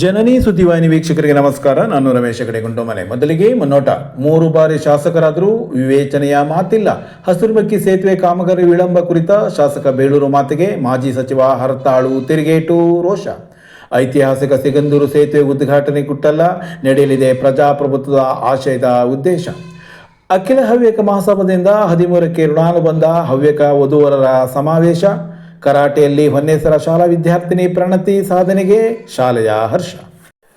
ಜನನಿ ಸುದ್ದಿವಾಹಿನಿ ವೀಕ್ಷಕರಿಗೆ ನಮಸ್ಕಾರ. ನಾನು ರಮೇಶ ಕಡೆಗುಂಡು ಮನೆ. ಮೊದಲಿಗೆ ಮುನ್ನೋಟ. ಮೂರು ಬಾರಿ ಶಾಸಕರಾದರೂ ವಿವೇಚನೆಯ ಮಾತಿಲ್ಲ. ಹಸಿರುಮಕ್ಕಿ ಸೇತುವೆ ಕಾಮಗಾರಿ ವಿಳಂಬ ಕುರಿತ ಶಾಸಕ ಬೇಳೂರು ಮಾತಿಗೆ ಮಾಜಿ ಸಚಿವ ಹರತಾಳು ತಿರುಗೇಟು ರೋಷ. ಐತಿಹಾಸಿಕ ಸಿಗಂದೂರು ಸೇತುವೆ ಉದ್ಘಾಟನೆ ಕೊಟ್ಟಲ್ಲ. ನಡೆಯಲಿದೆ ಪ್ರಜಾಪ್ರಭುತ್ವದ ಆಶಯದ ಉದ್ದೇಶ. ಅಖಿಲ ಹವ್ಯಕ ಮಹಾಸಭದಿಂದ ಹದಿಮೂರಕ್ಕೆ ಋಣಾನುಬಂಧ ಹವ್ಯಕ ವಧುವರರ ಸಮಾವೇಶ. ಕರಾಟೆಯಲ್ಲಿ ಹೊನ್ನೇಸರ ಶಾಲಾ ವಿದ್ಯಾರ್ಥಿನಿ ಪ್ರಣತಿ ಸಾಧನೆಗೆ ಶಾಲೆಯ ಹರ್ಷ.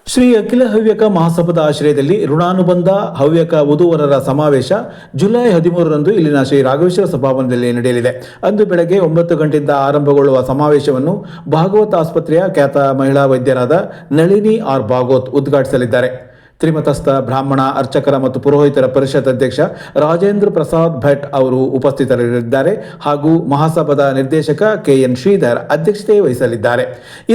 ಶ್ರೀ ಅಖಿಲ ಹವ್ಯಕ ಮಹಾಸಭದ ಆಶ್ರಯದಲ್ಲಿ ಋಣಾನುಬಂಧ ಹವ್ಯಕ ವಧುವರರ ಸಮಾವೇಶ ಜುಲೈ ಹದಿಮೂರರಂದು ಇಲ್ಲಿನ ಶ್ರೀ ರಾಘವೇಶ್ವರ ಸಭಾಭವನದಲ್ಲಿ ನಡೆಯಲಿದೆ. ಅಂದು ಬೆಳಗ್ಗೆ ಒಂಬತ್ತು ಗಂಟೆಯಿಂದ ಆರಂಭಗೊಳ್ಳುವ ಸಮಾವೇಶವನ್ನು ಭಾಗವತ್ ಆಸ್ಪತ್ರೆಯ ಖ್ಯಾತ ಮಹಿಳಾ ವೈದ್ಯರಾದ ನಳಿನಿ ಆರ್ ಭಾಗವತ್ ಉದ್ಘಾಟಿಸಲಿದ್ದಾರೆ. ತ್ರಿಮತಸ್ಥ ಬ್ರಾಹ್ಮಣ, ಅರ್ಚಕರ ಮತ್ತು ಪುರೋಹಿತರ ಪರಿಷತ್ ಅಧ್ಯಕ್ಷ ರಾಜೇಂದ್ರ ಪ್ರಸಾದ್ ಭಟ್ ಅವರು ಉಪಸ್ಥಿತರಿರಲಿದ್ದಾರೆ ಹಾಗೂ ಮಹಾಸಭಾದ ನಿರ್ದೇಶಕ ಕೆಎನ್ ಶ್ರೀಧರ್ ಅಧ್ಯಕ್ಷತೆ ವಹಿಸಲಿದ್ದಾರೆ.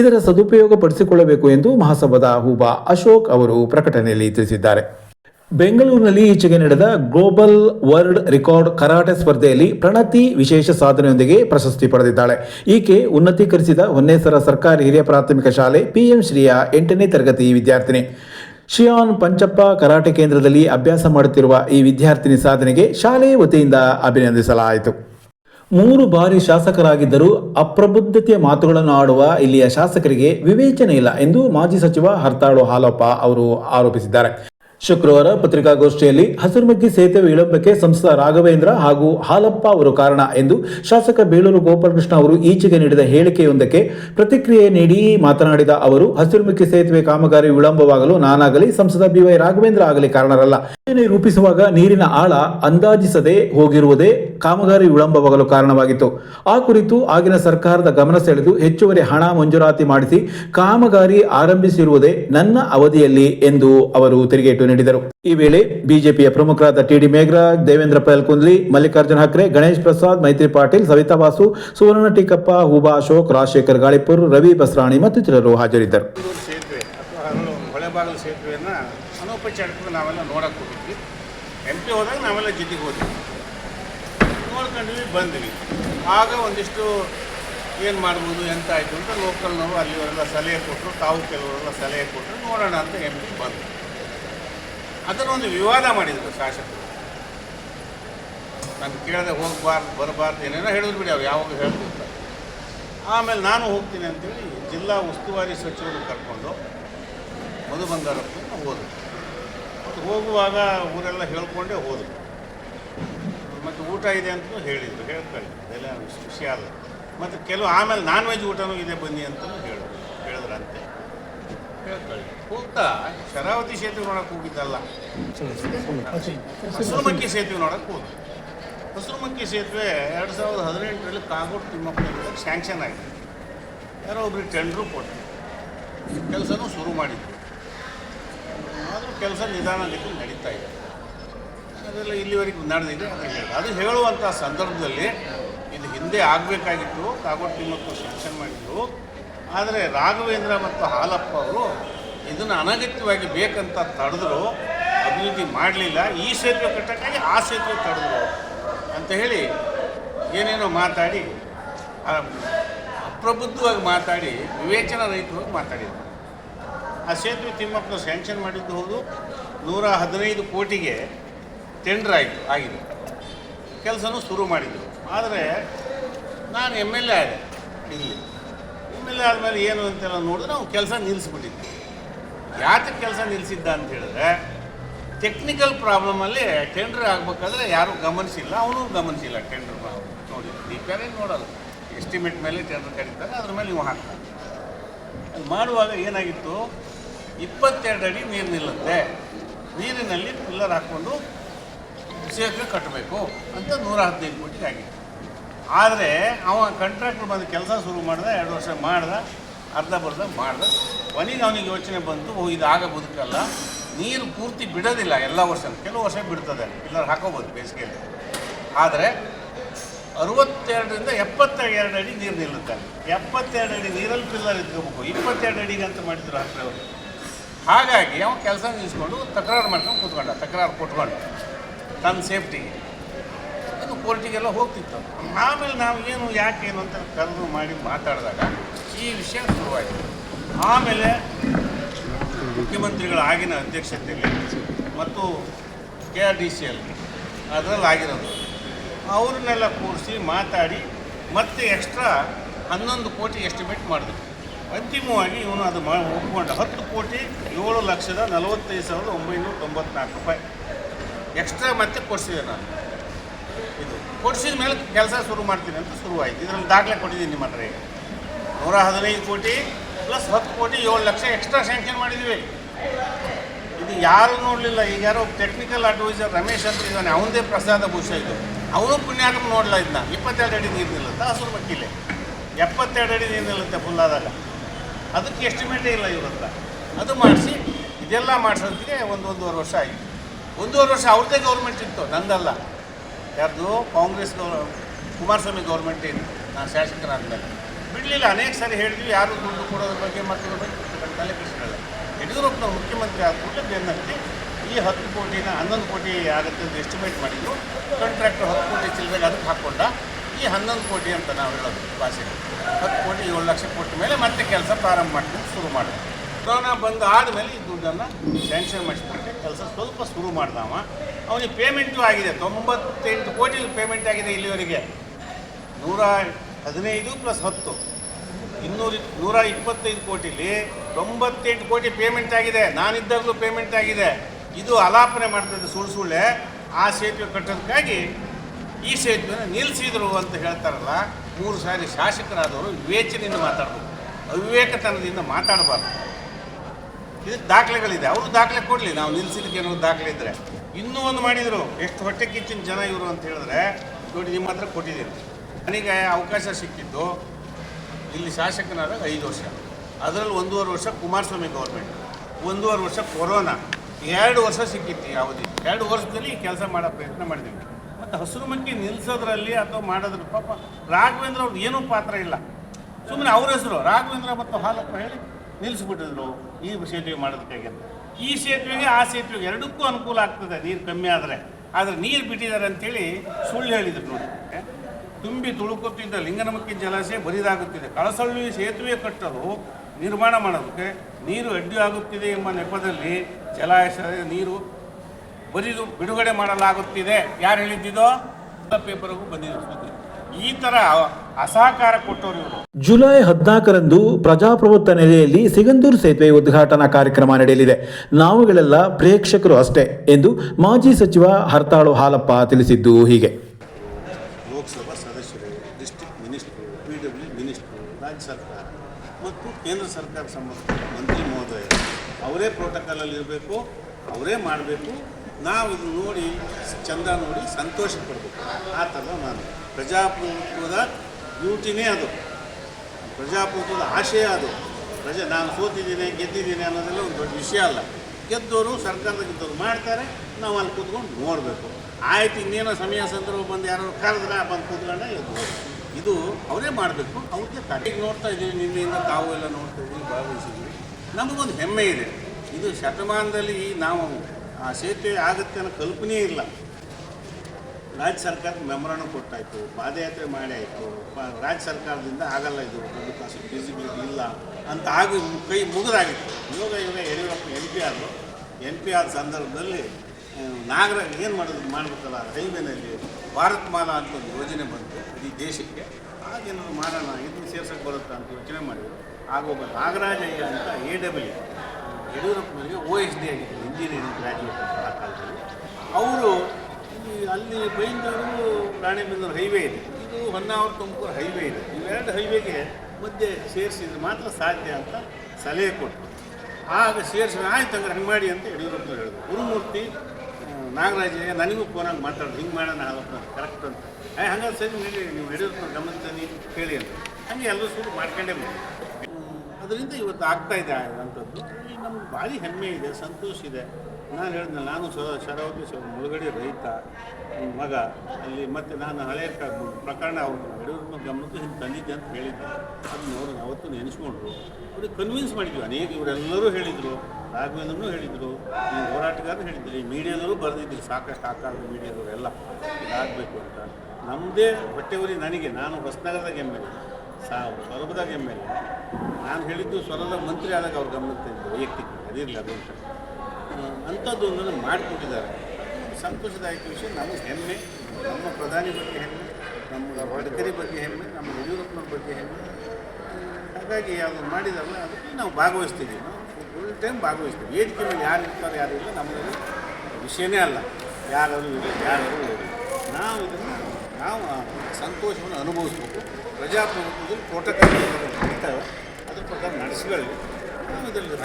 ಇದರ ಸದುಪಯೋಗ ಪಡಿಸಿಕೊಳ್ಳಬೇಕು ಎಂದು ಮಹಾಸಭಾದ ಹೂಬಾ ಅಶೋಕ್ ಅವರು ಪ್ರಕಟಣೆಯಲ್ಲಿ ತಿಳಿಸಿದ್ದಾರೆ. ಬೆಂಗಳೂರಿನಲ್ಲಿ ಈಚೆಗೆ ನಡೆದ ಗ್ಲೋಬಲ್ ವರ್ಲ್ಡ್ ರೆಕಾರ್ಡ್ ಕರಾಟೆ ಸ್ಪರ್ಧೆಯಲ್ಲಿ ಪ್ರಣತಿ ವಿಶೇಷ ಸಾಧನೆಯೊಂದಿಗೆ ಪ್ರಶಸ್ತಿ ಪಡೆದಿದ್ದಾಳೆ. ಈಕೆ ಉನ್ನತೀಕರಿಸಿದ ಹೊನ್ನೇಸರ ಸರ್ಕಾರಿ ಹಿರಿಯ ಪ್ರಾಥಮಿಕ ಶಾಲೆ ಪಿಎಂ ಶ್ರೀಯ ಎಂಟನೇ ತರಗತಿ ವಿದ್ಯಾರ್ಥಿನಿ. ಶಿಯಾನ್ ಪಂಚಪ್ಪ ಕರಾಟೆ ಕೇಂದ್ರದಲ್ಲಿ ಅಭ್ಯಾಸ ಮಾಡುತ್ತಿರುವ ಈ ವಿದ್ಯಾರ್ಥಿನಿ ಸಾಧನೆಗೆ ಶಾಲೆಯ ವತಿಯಿಂದ ಅಭಿನಂದಿಸಲಾಯಿತು. ಮೂರು ಬಾರಿ ಶಾಸಕರಾಗಿದ್ದರೂ ಅಪ್ರಬುದ್ಧತೆಯ ಮಾತುಗಳನ್ನು ಆಡುವ ಇಲ್ಲಿಯ ಶಾಸಕರಿಗೆ ವಿವೇಚನೆ ಇಲ್ಲ ಎಂದು ಮಾಜಿ ಸಚಿವ ಹರ್ತಾಳು ಹಾಲಪ್ಪ ಅವರು ಆರೋಪಿಸಿದ್ದಾರೆ. ಶುಕ್ರವಾರ ಪತ್ರಿಕಾಗೋಷ್ಠಿಯಲ್ಲಿ ಹಸಿರುಮಗ್ಗಿ ಸೇತುವೆ ವಿಳಂಬಕ್ಕೆ ಸಂಸದ ರಾಘವೇಂದ್ರ ಹಾಗೂ ಹಾಲಪ್ಪ ಅವರು ಕಾರಣ ಎಂದು ಶಾಸಕ ಬೇಳೂರು ಗೋಪಾಲಕೃಷ್ಣ ಅವರು ಈಚೆಗೆ ನೀಡಿದ ಹೇಳಿಕೆಯೊಂದಕ್ಕೆ ಪ್ರತಿಕ್ರಿಯೆ ನೀಡಿ ಮಾತನಾಡಿದ ಅವರು ಹಸಿರುಮುಖಿ ಸೇತುವೆ ಕಾಮಗಾರಿ ವಿಳಂಬವಾಗಲು ನಾನಾಗಲಿ, ಸಂಸದ ಬಿವೈ ರಾಘವೇಂದ್ರ ಆಗಲಿ ಕಾರಣರಲ್ಲ. ಯೋಜನೆ ರೂಪಿಸುವಾಗ ನೀರಿನ ಆಳ ಅಂದಾಜಿಸದೆ ಹೋಗಿರುವುದೇ ಕಾಮಗಾರಿ ವಿಳಂಬವಾಗಲು ಕಾರಣವಾಗಿತ್ತು. ಆ ಕುರಿತು ಆಗಿನ ಸರ್ಕಾರದ ಗಮನ ಸೆಳೆದು ಹೆಚ್ಚುವರಿ ಹಣ ಮಂಜೂರಾತಿ ಮಾಡಿಸಿ ಕಾಮಗಾರಿ ಆರಂಭಿಸಿರುವುದೇ ನನ್ನ ಅವಧಿಯಲ್ಲಿ ಎಂದು ಅವರು ತಿರುಗೇಟು ನೀಡಿದರು. ಈ ವೇಳೆ ಬಿಜೆಪಿಯ ಪ್ರಮುಖರಾದ ಟಿಡಿ ಮೇಘರಾಜ್ ದೇವೇಂದ್ರ ಪಯಲ್ಕುಂದ್ಲಿ ಮಲ್ಲಿಕಾರ್ಜುನ ಹಕ್ರೆ, ಗಣೇಶ್ ಪ್ರಸಾದ್, ಮೈತ್ರಿ ಪಾಟೀಲ್, ಸವಿತಾ ವಾಸು, ಸುವರ್ಣ ಟೀಕಪ್ಪ, ಹುಬಾ ಅಶೋಕ್, ರಾಜಶೇಖರ್ ಗಾಳಿಪುರ್, ರವಿ ಬಸ್ರಾಣಿ ಮತ್ತಿತರರು ಹಾಜರಿದ್ದರು. ಅನೌಪಚಾರಿಕವಾಗಿ ನಾವೆಲ್ಲ ನೋಡಕ್ಕೆ ಹೋಗಿದ್ವಿ. ಎಂ ಪಿ ಹೋದಾಗ ನಾವೆಲ್ಲ ಜೊತೆಗೆ ಹೋದ್ವಿ. ನೋಡ್ಕೊಂಡ್ವಿ ಬಂದ್ವಿ. ಆಗ ಒಂದಿಷ್ಟು ಏನು ಮಾಡ್ಬೋದು, ಎಂತ ಆಯಿತು ಅಂತ ಲೋಕಲ್ನವರು ಅಲ್ಲಿವರೆಲ್ಲ ಸಲಹೆ ಕೊಟ್ಟರು ತಾವು ಕೆಲವರೆಲ್ಲ ಸಲಹೆ ಕೊಟ್ಟರು ನೋಡೋಣ ಅಂತ ಎಂ ಪಿ ಬಂದರು. ಅದನ್ನೊಂದು ವಿವಾದ ಮಾಡಿದರು ಶಾಸಕರು. ನಾನು ಕೇಳದೆ, ಹೋಗಬಾರ್ದು, ಬರಬಾರ್ದು, ಏನೇನೋ ಹೇಳಿದ್ರು ಬಿಡಿ, ಅವ್ರು ಯಾವಾಗ ಹೇಳ್ತಿರ್ತಾರೆ ಆಮೇಲೆ ನಾನು ಹೋಗ್ತೀನಿ ಅಂತೇಳಿ ಜಿಲ್ಲಾ ಉಸ್ತುವಾರಿ ಸಚಿವರು ಕರ್ಕೊಂಡು ಮಧು ಬಂಗಾರಪ್ಪನ ಹೋದರು. ಮತ್ತು ಹೋಗುವಾಗ ಊರೆಲ್ಲ ಹೇಳ್ಕೊಂಡೇ ಹೋದರು. ಊಟ ಇದೆ ಅಂತಲೂ ಹೇಳಿದರು ಹೇಳ್ತಾರೆ ಅದೆಲ್ಲ ವಿಷ- ಆದ. ಮತ್ತು ಕೆಲವು ಆಮೇಲೆ ನಾನ್ ವೆಜ್ ಊಟನೂ ಇದೆ ಬನ್ನಿ ಅಂತಲೂ ಹೇಳಿದ್ರು, ಹೇಳಿದ್ರಂತೆ. ಹೇಳ್ಕೊಳ್ಳಿ ಹೋಗ್ತಾ, ಶರಾವತಿ ಸೇತುವೆ ನೋಡಕ್ಕೆ ಹೋಗಿದ್ದಲ್ಲ. ಹಸಿರುಮಕ್ಕಿ ಸೇತುವೆ ನೋಡಕ್ಕೆ ಹೋದ್ರು. ಹಸಿರುಮಕ್ಕಿ ಸೇತುವೆ ಎರಡು ಸಾವಿರದ ಹದಿನೆಂಟರಲ್ಲಿ ಕಾಗೋಡು ತಿಮ್ಮಪ್ಪನಿಂದ ಸ್ಯಾಂಕ್ಷನ್ ಆಗಿದೆ ಯಾರೋ ಒಬ್ರಿಗೆ ಟೆಂಡ್ರು ಕೊಟ್ಟರು ಕೆಲಸನೂ ಶುರು ಮಾಡಿದ್ರು. ಆದರೂ ಕೆಲಸ ನಿಧಾನದಲ್ಲಿ ನಡೀತಾ ಇದೆ ಅದೆಲ್ಲ ಇಲ್ಲಿವರೆಗೂ ನಡೆದಿದೆ ಅದು ಹೇಳಿ ಹೇಳುವಂಥ ಸಂದರ್ಭದಲ್ಲಿ ಇದು ಹಿಂದೆ ಆಗಬೇಕಾಗಿತ್ತು. ಕಾಗೋಡು ತಿಮ್ಮಪ್ಪ ಸ್ಯಾಂಕ್ಷನ್ ಮಾಡಿದ್ರು. ಆದರೆ ರಾಘವೇಂದ್ರ ಮತ್ತು ಹಾಲಪ್ಪ ಅವರು ಇದನ್ನು ಅನಗತ್ಯವಾಗಿ ಬೇಕಂತ ತಡೆದ್ರು. ಅಭಿವೃದ್ಧಿ ಮಾಡಲಿಲ್ಲ. ಈ ಸೇತುವೆ ಕಟ್ಟಕ್ಕಾಗಿ ಆ ಸೇತುವೆ ತಡೆದ್ರು ಅಂತ ಹೇಳಿ ಏನೇನೋ ಮಾತಾಡಿ ಅಪ್ರಬುದ್ಧವಾಗಿ ಮಾತಾಡಿ ವಿವೇಚನಾ ರಹಿತವಾಗಿ ಮಾತಾಡಿದರು. ಆ ಸೇತುವೆ ತಿಮ್ಮಪ್ಪನ ಸ್ಯಾಂಕ್ಷನ್ ಮಾಡಿದ್ದು ಹೌದು. ನೂರ ಹದಿನೈದು ಕೋಟಿಗೆ ಟೆಂಡರ್ ಆಯಿತು, ಆಗಿದೆ. ಕೆಲಸನೂ ಶುರು ಮಾಡಿದರು. ಆದರೆ ನಾನು ಎಂ ಎಲ್ ಎ ಆದೆ, ಇಲ್ಲಿ. ಎಂ ಎಲ್ ಎ ಆದಮೇಲೆ ಏನು ಅಂತೆಲ್ಲ ನೋಡಿದ್ರೆ ಅವ್ನು ಕೆಲಸ ನಿಲ್ಲಿಸ್ಬಿಟ್ಟಿದ್ದೆ ಯಾಕೆ ಕೆಲಸ ನಿಲ್ಲಿಸಿದ್ದ ಅಂತ ಹೇಳಿದ್ರೆ ಟೆಕ್ನಿಕಲ್ ಪ್ರಾಬ್ಲಮಲ್ಲಿ ಟೆಂಡರ್ ಆಗಬೇಕಾದ್ರೆ ಯಾರೂ ಗಮನಿಸಿಲ್ಲ, ಅವನು ಗಮನಿಸಿಲ್ಲ ಟೆಂಡರ್ ನೋಡಿ ರಿಪೇರಿ ನೋಡಲ್ಲ. ಎಸ್ಟಿಮೇಟ್ ಮೇಲೆ ಟೆಂಡರ್ ಕರೀತಾರೆ, ಅದ್ರ ಮೇಲೆ ನೀವು ಹಾಕ್ತಾರೆ ಅದು ಮಾಡುವಾಗ ಏನಾಗಿತ್ತು, ಇಪ್ಪತ್ತೆರಡು ಅಡಿ ನೀರು ನಿಲ್ಲುತ್ತೆ. ನೀರಿನಲ್ಲಿ ಪಿಲ್ಲರ್ ಹಾಕ್ಕೊಂಡು ಸೇತುವೆ ಕಟ್ಟಬೇಕು ಅಂತ ನೂರ ಹದಿನೈದು ಕೋಟಿ ಆಗಿತ್ತು. ಆದರೆ ಅವ ಕಾಂಟ್ರಾಕ್ಟರ್ ಬಂದು ಕೆಲಸ ಶುರು ಮಾಡ್ದೆ, ಎರಡು ವರ್ಷ ಮಾಡ್ದ, ಅರ್ಧ ಬರ್ಧ ಮಾಡ್ದ. ಕೊನೆಗೆ ಅವನಿಗೆ ಯೋಚನೆ ಬಂತು, ಓ ಆಗ ಬದುಕಲ್ಲ ನೀರು ಪೂರ್ತಿ ಬಿಡೋದಿಲ್ಲ ಎಲ್ಲ ವರ್ಷ ಕೆಲವು ವರ್ಷ ಬಿಡ್ತದೆ ಪಿಲ್ಲರ್ ಹಾಕೋಬೋದು ಬೇಸಿಗೆಯಲ್ಲಿ. ಆದರೆ ಅರವತ್ತೆರಡರಿಂದ ಎಪ್ಪತ್ತೆರಡು ಅಡಿ ನೀರು ನಿಲ್ಲುತ್ತೆ. ಎಪ್ಪತ್ತೆರಡು ಅಡಿ ನೀರಲ್ಲಿ ಪಿಲ್ಲರ್ ಇಟ್ಕೋಬೇಕು. ಇಪ್ಪತ್ತೆರಡು ಅಡಿಗೆ ಅಂತ ಮಾಡಿದ್ರು ಹಾಕ್ರೆ ಹಾಗಾಗಿ ಅವನು ಕೆಲಸ ನಿಲ್ಲಿಸ್ಕೊಂಡು ತಕರಾರು ಮಾಡ್ಕೊಂಡು ಕೂತ್ಕೊಂಡ, ತಕರಾರು ಕೊಟ್ಕೊಂಡು. ತನ್ನ ಸೇಫ್ಟಿಗೆ. ಅದು ಕೋರ್ಟಿಗೆಲ್ಲ ಹೋಗ್ತಿತ್ತು. ಆಮೇಲೆ ನಾವು ಏನು, ಯಾಕೆ ಏನು ಅಂತ ಕರೆದು ಮಾಡಿ ಮಾತಾಡಿದಾಗ ಈ ವಿಷಯ ಶುರುವಾಯಿತು. ಆಮೇಲೆ ಮುಖ್ಯಮಂತ್ರಿಗಳ ಆಗಿನ ಅಧ್ಯಕ್ಷತೆಯಲ್ಲಿ ಮತ್ತು K R D C L ಅದರಲ್ಲಿ ಆಗಿರೋದು. ಅವ್ರನ್ನೆಲ್ಲ ಕೂರಿಸಿ ಮಾತಾಡಿ ಮತ್ತೆ ಎಕ್ಸ್ಟ್ರಾ ಹನ್ನೊಂದು ಕೋಟಿ ಎಸ್ಟಿಮೇಟ್ ಮಾಡಿದ್ರು. ಅಂತಿಮವಾಗಿ ಇವನು ಅದು ಮಾ, ಒಪ್ಕೊಂಡ. ಹತ್ತು ಕೋಟಿ ಏಳು ಲಕ್ಷದ ನಲವತ್ತೈದು ಸಾವಿರದ ಒಂಬೈನೂರ ತೊಂಬತ್ನಾಲ್ಕು ರೂಪಾಯಿ. ಎಕ್ಸ್ಟ್ರಾ ಮತ್ತೆ ಕೊಡಿಸಿದೆ ನಾನು. ಇದು ಕೊಡಿಸಿದ ಮೇಲೆ ಕೆಲಸ ಶುರು ಮಾಡ್ತೀನಿ ಅಂತ ಶುರುವಾಯಿತು. ಇದರಲ್ಲಿ ದಾಖಲೆ ಕೊಟ್ಟಿದ್ದೀನಿ ನಿಮ್ಮ ಹತ್ರ ಈಗ. ನೂರ ಹದಿನೈದು ಕೋಟಿ ಪ್ಲಸ್ ಹತ್ತು ಕೋಟಿ ಏಳು ಲಕ್ಷ ಎಕ್ಸ್ಟ್ರಾ ಸ್ಯಾಂಕ್ಷನ್ ಮಾಡಿದ್ದೀವಿ ಇದು ಯಾರು ನೋಡಲಿಲ್ಲ, ಈಗ ಯಾರೋ ಟೆಕ್ನಿಕಲ್ ಅಡ್ವೈಸರ್ ರಮೇಶ್ ಅಂತ ಇದ್ದಾನೆ, ಅವನದೇ ಪ್ರಸಾದ ಭೂಷ ಇದು. ಅವನು ಪುಣ್ಯಾಗಮ್ ನೋಡಲ್ಲ ಇದನ್ನ ಇಪ್ಪತ್ತೆರಡು ಅಡಿ ನೀರು ನಿಲ್ಲುತ್ತೆ? ಹಸುರು ಮಕ್ಕಿಲೆ. ಎಪ್ಪತ್ತೆರಡು ಅಡಿ ನೀರು ನಿಲ್ಲುತ್ತೆ ಫುಲ್ಲಾದಾಗ ಅದಕ್ಕೆ ಎಸ್ಟಿಮೇಟೇ ಇಲ್ಲ ಇವ್ರ ಅದು ಮಾಡಿಸಿ, ಇದೆಲ್ಲ ಮಾಡಿಸೋದಕ್ಕೆ ಒಂದು ಒಂದೂವರೆ ವರ್ಷ ಆಯಿತು. ಒಂದೂವರೆ ವರ್ಷ ಅವ್ರದ್ದೇ ಗೌರ್ಮೆಂಟ್ ಇತ್ತು, ನಂದಲ್ಲ. ಯಾರ್ದು? ಕಾಂಗ್ರೆಸ್ ಕುಮಾರಸ್ವಾಮಿ ಗೌರ್ಮೆಂಟ್ ಇತ್ತು ನಾನು ಶಾಸಕರಾದ್ಮೇಲೆ. ಬಿಡಲಿಲ್ಲ, ಅನೇಕ ಸಾರಿ ಹೇಳಿದ್ವಿ, ಯಾರು ದುಡ್ಡು ಕೊಡೋದ್ರ ಬಗ್ಗೆ ಮತ್ತೊಂದು ಬಗ್ಗೆ ತಲೆ ಕೃಷ್ಣಲ್ಲ ಯಡಿಯೂರಪ್ಪನವ್ರು ಮುಖ್ಯಮಂತ್ರಿ ಆದ ಕೂಡಲೇ ಬೆನ್ನತ್ತಿ ಈ ಹತ್ತು ಕೋಟಿನ ಹನ್ನೊಂದು ಕೋಟಿ ಆಗುತ್ತೆ ಅಂತ ಎಸ್ಟಿಮೇಟ್ ಮಾಡಿದ್ರು. ಕಾಂಟ್ರಾಕ್ಟರ್ ಹತ್ತು ಕೋಟಿ ಚಿಲ್ಲರೆ ಅದಕ್ಕೆ ಹಾಕ್ಕೊಂಡ. ಈ ಹನ್ನೊಂದು ಕೋಟಿ ಅಂತ ನಾವು ಹೇಳೋದು ಭಾಷೆಗೆ ಹತ್ತು ಕೋಟಿ ಏಳು ಲಕ್ಷ ಕೋಟಿ ಮೇಲೆ ಮತ್ತೆ ಕೆಲಸ ಪ್ರಾರಂಭ ಮಾಡ್ಕೊಂಡು ಶುರು ಮಾಡಿದೆ ಕೊರೋನಾ ಬಂದು ಆದಮೇಲೆ ಈ ದುಡ್ಡನ್ನು ಸ್ಯಾಂಕ್ಷನ್ ಮಾಡಿಸ್ಬಿಟ್ಟೆ ಕೆಲಸ ಸ್ವಲ್ಪ ಶುರು ಮಾಡ್ದವ. ಅವನಿಗೆ ಪೇಮೆಂಟು ಆಗಿದೆ. ತೊಂಬತ್ತೆಂಟು ಕೋಟಿ ಪೇಮೆಂಟ್ ಆಗಿದೆ ಇಲ್ಲಿವರೆಗೆ. ನೂರ ಹದಿನೈದು ಪ್ಲಸ್ ಹತ್ತು. ಇನ್ನೂರ ನೂರ ಇಪ್ಪತ್ತೈದು ಕೋಟಿಲಿ ತೊಂಬತ್ತೆಂಟು ಕೋಟಿ ಪೇಮೆಂಟ್ ಆಗಿದೆ. ನಾನಿದ್ದಾಗಲೂ ಪೇಮೆಂಟ್ ಆಗಿದೆ. ಇದು ಅಲಾಪನೆ ಮಾಡ್ತಿದ್ದೆ ಸುಳ್ಳು ಸುಳ್ಳೆ. ಆ ಸೇತುವೆ ಕಟ್ಟೋದಕ್ಕಾಗಿ ಈ ಸೇತುವೆನ ನಿಲ್ಲಿಸಿದ್ರು ಅಂತ ಹೇಳ್ತಾರಲ್ಲ, ಮೂರು ಸಾರಿ ಶಾಸಕರಾದವರು ವಿವೇಚನೆಯಿಂದ ಮಾತಾಡಬೇಕು. ಅವಿವೇಕತನದಿಂದ ಮಾತಾಡಬಾರ್ದು. ಇದಕ್ಕೆ ದಾಖಲೆಗಳಿದೆ. ಅವರು ದಾಖಲೆ ಕೊಡಲಿ. ನಾವು ನಿಲ್ಸಿದ್ದಕ್ಕೆ ಏನೋ ದಾಖಲೆ ಇದ್ದರೆ ಇನ್ನೂ ಒಂದು ಮಾಡಿದರು. ಎಷ್ಟು ಹೊಟ್ಟೆ ಕಿಚ್ಚಿನ ಜನ ಇವರು ಅಂತ ಹೇಳಿದ್ರೆ, ನೋಡಿ, ನಿಮ್ಮ ಹತ್ರ ಕೊಟ್ಟಿದ್ದೀನಿ. ನನಗೆ ಅವಕಾಶ ಸಿಕ್ಕಿದ್ದು ಇಲ್ಲಿ ಶಾಸಕನಾದಾಗ ಐದು ವರ್ಷ. ಅದರಲ್ಲಿ ಒಂದೂವರೆ ವರ್ಷ ಕುಮಾರಸ್ವಾಮಿ ಗೌರ್ಮೆಂಟ್ ಒಂದೂವರೆ ವರ್ಷ ಕೊರೋನಾ. ಎರಡು ವರ್ಷ ಸಿಕ್ಕಿತ್ತು ಯಾವುದೇ. ಎರಡು ವರ್ಷದಲ್ಲಿ ಕೆಲಸ ಮಾಡೋ ಪ್ರಯತ್ನ ಮಾಡಿದ್ದೀವಿ ಮತ್ತು ಹಸಿರು ಮಕ್ಕಿ ನಿಲ್ಲಿಸೋದ್ರಲ್ಲಿ ಅಥವಾ ಮಾಡೋದ್ರ ಪಾಪ ರಾಘವೇಂದ್ರ ಅವ್ರದ್ದು ಏನೂ ಪಾತ್ರ ಇಲ್ಲ. ಸುಮ್ಮನೆ ಅವ್ರ ಹೆಸರು. ರಾಘವೇಂದ್ರ ಮತ್ತು ಹಾಲಪ್ಪ ಹೇಳಿ. ನಿಲ್ಲಿಸ್ಬಿಟ್ಟಿದ್ರು ಈ ಸೇತುವೆ ಮಾಡೋದಕ್ಕಾಗಿ ಈ ಸೇತುವೆಗೆ, ಆ ಸೇತುವೆಗೆ ಎರಡಕ್ಕೂ ಅನುಕೂಲ ಆಗ್ತದೆ, ನೀರು ಕಮ್ಮಿ ಆದರೆ. ಆದರೆ ನೀರು ಬಿಟ್ಟಿದ್ದಾರೆ ಅಂತೇಳಿ ಸುಳ್ಳು ಹೇಳಿದ್ರು ನೋಡಿ. ತುಂಬಿ ತುಳುಕುತ್ತಿದ್ದ ಲಿಂಗನಮಕ್ಕಿ ಜಲಾಶಯ ಬರಿದಾಗುತ್ತಿದೆ. ಕಳಸಳ್ಳಿ ಸೇತುವೆ ಕಟ್ಟಲು ನಿರ್ಮಾಣ ಮಾಡೋದಕ್ಕೆ ನೀರು ಅಡ್ಡಿ ಆಗುತ್ತಿದೆ ಎಂಬ ನೆಪದಲ್ಲಿ ಜಲಾಶಯ ನೀರು ಬರಿದು ಬಿಡುಗಡೆ ಮಾಡಲಾಗುತ್ತಿದೆ. ಯಾರು ಹೇಳಿದ್ದಿದೋ ಪೇಪರ್ಗೂ ಸುದ್ದಿ. ಈ ತರ ಅಸಹಕಾರ ಕೊಟ್ಟವರು ಇವರು. ಜುಲೈ ಹದಿನಾಲ್ಕರಂದು ಪ್ರಜಾಪ್ರಭುತ್ವ ನೆಲೆಯಲ್ಲಿ ಸಿಗಂದೂರು ಸೇತುವೆ ಉದ್ಘಾಟನಾ ಕಾರ್ಯಕ್ರಮ ನಡೆಯಲಿದೆ. ನಾವುಗಳೆಲ್ಲ ಪ್ರೇಕ್ಷಕರು ಅಷ್ಟೇ ಎಂದು ಮಾಜಿ ಸಚಿವ ಹರ್ತಾಳು ಹಾಲಪ್ಪ ತಿಳಿಸಿದ್ದು ಹೀಗೆ. ಲೋಕಸಭಾ ಸದಸ್ಯರು district minister P W minister ರಾಜ್ಯ ಸರ್ಕಾರ ಮತ್ತು ಕೇಂದ್ರ ಸರ್ಕಾರ ಸಂಬಂಧ ಮಂತ್ರಿ ಮಹೋದಯ ಅವರೇ ಪ್ರೋಟೋಕಾಲಲ್ಲಿ ಇರಬೇಕು ಅವರೇ ಮಾಡಬೇಕು. ನಾವು ಇದು ನೋಡಿ ಚಂದ ನೋಡಿ ಸಂತೋಷ ಪಡಬೇಕು. ಆ ಥರ ನಾನು ಪ್ರಜಾಪ್ರಭುತ್ವದ ಡ್ಯೂಟಿನೇ ಅದು. ಪ್ರಜಾಪ್ರಭುತ್ವದ ಆಶಯ ಅದು. ಪ್ರಜೆ, ನಾನು ಸೋತಿದ್ದೀನಿ, ಗೆದ್ದಿದ್ದೀನಿ ಅನ್ನೋದೆಲ್ಲ ಒಂದು ದೊಡ್ಡ ವಿಷಯ ಅಲ್ಲ. ಗೆದ್ದವರು ಸರ್ಕಾರದ ಗೆದ್ದವರು ಮಾಡ್ತಾರೆ, ನಾವು ಅಲ್ಲಿ ಕೂತ್ಕೊಂಡು ನೋಡಬೇಕು. ಆಯ್ತು, ಇನ್ನೇನೋ ಸಮಯ ಸಂದರ್ಭ ಬಂದು ಯಾರೋ ಕರೆದ್ರೆ ಬಂದು ಕೂತ್ಕೊಂಡ ಇದು ಇದು ಅವರೇ ಮಾಡಬೇಕು, ಅವ್ರಿಗೆ ಕಾರ್ಯ ನೋಡ್ತಾ ಇದ್ದೀವಿ ನಿನ್ನೆಯಿಂದ ತಾವು ಎಲ್ಲ ನೋಡ್ತಾ ಇದ್ದೀವಿ, ಭಾಗವಹಿಸಿದ್ದೀವಿ. ನಮಗೊಂದು ಹೆಮ್ಮೆ ಇದೆ. ಇದು ಶತಮಾನದಲ್ಲಿ ನಾವು, ಆ ಸೇತುವೆ ಆಗುತ್ತೆ ಅನ್ನೋ ಕಲ್ಪನೆ ಇಲ್ಲ. ರಾಜ್ಯ ಸರ್ಕಾರ ಮೆಮೊರಾಂಡ ಕೊಟ್ಟಾಯಿತು ಪಾದಯಾತ್ರೆ ಮಾಡಿ ಆಯಿತು. ರಾಜ್ಯ ಸರ್ಕಾರದಿಂದ ಆಗಲ್ಲ ಇದು, ಒಂದು ಕಾಸು ಫೀಸಿಬಿಲಿಟಿ ಇಲ್ಲ ಅಂತ ಆಗಿ ಕೈ ಮುಗಿದಾಗಿತ್ತು. ಇವಾಗ ಇವಾಗ ಯಡಿಯೂರಪ್ಪ ಎನ್ ಪಿ ಆದರು ಎನ್ ಪಿ ಆರ್ ಸಂದರ್ಭದಲ್ಲಿ ನಾಗರ ಏನು ಮಾಡೋದು, ಮಾಡಬೇಕಲ್ಲ, ರೈಲ್ವೆನಲ್ಲಿ ಭಾರತ್ ಮಾಲಾ ಅಂತ ಒಂದು ಯೋಜನೆ ಬಂತು ಈ ದೇಶಕ್ಕೆ. ಆಗೇನಾದ್ರು ಮಾಡೋಣ ಇದನ್ನು ಸೇರ್ಸಕ್ಕೆ ಬರುತ್ತಾ ಅಂತ ಯೋಚನೆ ಮಾಡಿದ್ರು. ಒಬ್ಬ ನಾಗರಾಜಯ್ಯ ಅಂತ ಎ ಡಬ್ಲ್ಯೂ ಯಡಿಯೂರಪ್ಪನವರಿಗೆ ಓ ಎಸ್ ಡಿ ಆಗಿತ್ತು ಇಂಜಿನಿಯರಿಂಗ್ ಗ್ರ್ಯಾಜುಯೇಟ್ ಆ ಕಾಲದಲ್ಲಿ. ಅವರು ಅಲ್ಲಿ ಬೈಂದೂರು ರಾಣೆಬೆನ್ನೂರು ಹೈವೇ ಇದೆ. ಇದು ಹೊನ್ನಾವರ ತುಮಕೂರು ಹೈವೇ ಇದೆ. ಇವೆರಡು ಹೈವೇಗೆ ಮಧ್ಯೆ ಸೇರಿಸಿದ್ರೆ ಮಾತ್ರ ಸಾಧ್ಯ ಅಂತ ಸಲಹೆ ಕೊಟ್ಟರು. ಆಗ ಸೇರಿಸಿ ಆಯ್ತು ಅಂದ್ರೆ ಹಂಗೆ ಮಾಡಿ ಅಂತ ಯಡಿಯೂರಪ್ಪ ಹೇಳಿದ್ರು. ಗುರುಮೂರ್ತಿ ನಾಗರಾಜಯ್ಯ ನನಗೂ ಫೋನಾಗಿ ಮಾತಾಡೋದು ಹಿಂಗೆ ಮಾಡೋಣ ಹಾಲಪ್ಪ ಕರೆಕ್ಟ್ ಅಂತ. ಏ ಹಂಗಾದ್ರೆ ಸರಿ ಹೇಳಿ ನೀವು ಯಡಿಯೂರಪ್ಪ ಗಮನಿಸ್ತೀನಿ ಹೇಳಿ ಅಂತ. ಹಂಗೆ ಎಲ್ಲರೂ ಶುರು ಮಾಡ್ಕೊಂಡೇ ಮಾಡಿ ಅದರಿಂದ ಇವತ್ತು ಆಗ್ತಾ ಇದೆ ಅಂಥದ್ದು. ನಮ್ಗೆ ಭಾರಿ ಹೆಮ್ಮೆ ಇದೆ, ಸಂತೋಷ ಇದೆ. ನಾನು ಹೇಳಿದ್ನಲ್ಲ, ನಾನು ಸ ಶರಾವತಿ ಸ ಮುಳುಗಡೆ ರೈತ ಮಗ. ಅಲ್ಲಿ ಮತ್ತು ನಾನು ಹಳೆಯ ಪ್ರಕರಣ ಅವ್ರು ಯಡಿಯೂರಪ್ಪನ ಗಮನಕ್ಕೆ ಹಿಂಗೆ ತಂದಿದ್ದೆ ಅಂತ ಹೇಳಿದ್ದೆ. ಅದನ್ನ ಅವರು ಅವತ್ತು ನೆನೆಸ್ಕೊಂಡ್ರು ಅವ್ರಿಗೆ ಕನ್ವಿನ್ಸ್ ಮಾಡಿದ್ವಿ. ಅನೇಕ ಇವರೆಲ್ಲರೂ ಹೇಳಿದರು, ರಾಘವೇಂದ್ರನು ಹೇಳಿದರು, ಈ ಹೋರಾಟಗಾರರು ಹೇಳಿದ್ರು, ಈ ಮೀಡಿಯಾದವರು ಬರೆದಿದ್ರು ಸಾಕಷ್ಟು ಆಕಾರದ ಮೀಡಿಯಾದವರು ಎಲ್ಲ. ಇದಾಗಬೇಕು ಅಂತ. ನಮ್ಮದೇ ಹೊಟ್ಟೆವರಿ ನನಗೆ. ನಾನು ಹೊಸನಗರದಾಗ ಎಂ ಎಲ್ ಎ. ಸಾ ಸೊರಬದಾಗ ಎಂ ಎಲ್ ನಾನು ಹೇಳಿದ್ದು ಸ್ವರದ ಮಂತ್ರಿ ಆದಾಗ ಅವ್ರ ಗಮನಕ್ಕೆ ವೈಯಕ್ತಿಕ ಅದಿರಲಿ, ಅದು ಅಂಥದ್ದೊಂದನ್ನು ಮಾಡಿಕೊಟ್ಟಿದ್ದಾರೆ. ಸಂತೋಷದಾಯಕ ವಿಷಯ ನಮಗೆ ಹೆಮ್ಮೆ, ನಮ್ಮ ಪ್ರಧಾನಿ ಬಗ್ಗೆ ಹೆಮ್ಮೆ, ನಮ್ಮ ಗಡ್ಕರಿ ಬಗ್ಗೆ ಹೆಮ್ಮೆ, ನಮ್ಮ ಯಡಿಯೂರಪ್ಪನ ಬಗ್ಗೆ ಹೆಮ್ಮೆ. ಹಾಗಾಗಿ ಅದು ಮಾಡಿದಾರಲ್ಲ ಅದಕ್ಕೆ ನಾವು ಭಾಗವಹಿಸ್ತೀವಿ ಫುಲ್ ಟೈಮ್ ಭಾಗವಹಿಸ್ತೀವಿ. ವೇದಿಕೆ ಮೇಲೆ ಯಾರು ಇರ್ತಾರೆ, ಯಾರು ಇಲ್ಲ, ನಮ್ಮಲ್ಲಿ ವಿಷಯನೇ ಅಲ್ಲ. ಯಾರು ಇಲ್ಲ ಯಾರಾದರೂ ಇಲ್ಲ. ನಾವು ಇದನ್ನು, ನಾವು ಸಂತೋಷವನ್ನು ಅನುಭವಿಸ್ಬೇಕು. ಪ್ರಜಾಪ್ರಭುತ್ವದಲ್ಲಿ ಪ್ರೋಟೋಕಾಲ್ ಅದ್ರ ಪ್ರಕಾರ ನಡೆಸಿಕೊಳ್ಳಿ. ನಾವು ಇದರಲ್ಲಿ